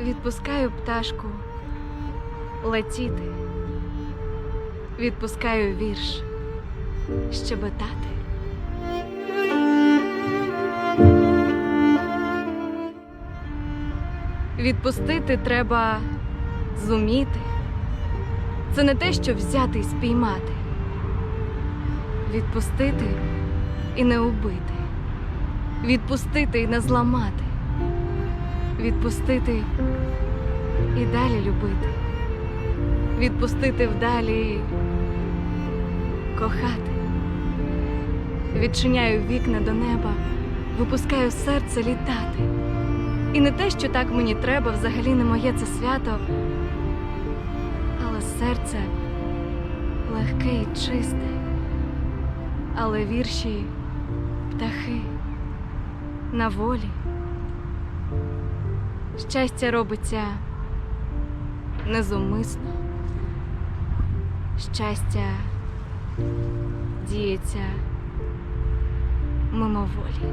Відпускаю пташку летіти. Відпускаю вірш щебетати. Відпустити треба зуміти. Це не те, що взяти і спіймати. Відпустити і не убити. Відпустити і не зламати. Відпустити і далі любити. Відпустити вдалі і кохати. Відчиняю вікна до неба, випускаю серце літати. І не те, що так мені треба, взагалі не моє це свято, але серце легке і чисте, але вірші птахи на волі. Щастя робиться незумисно. Щастя діється мимоволі.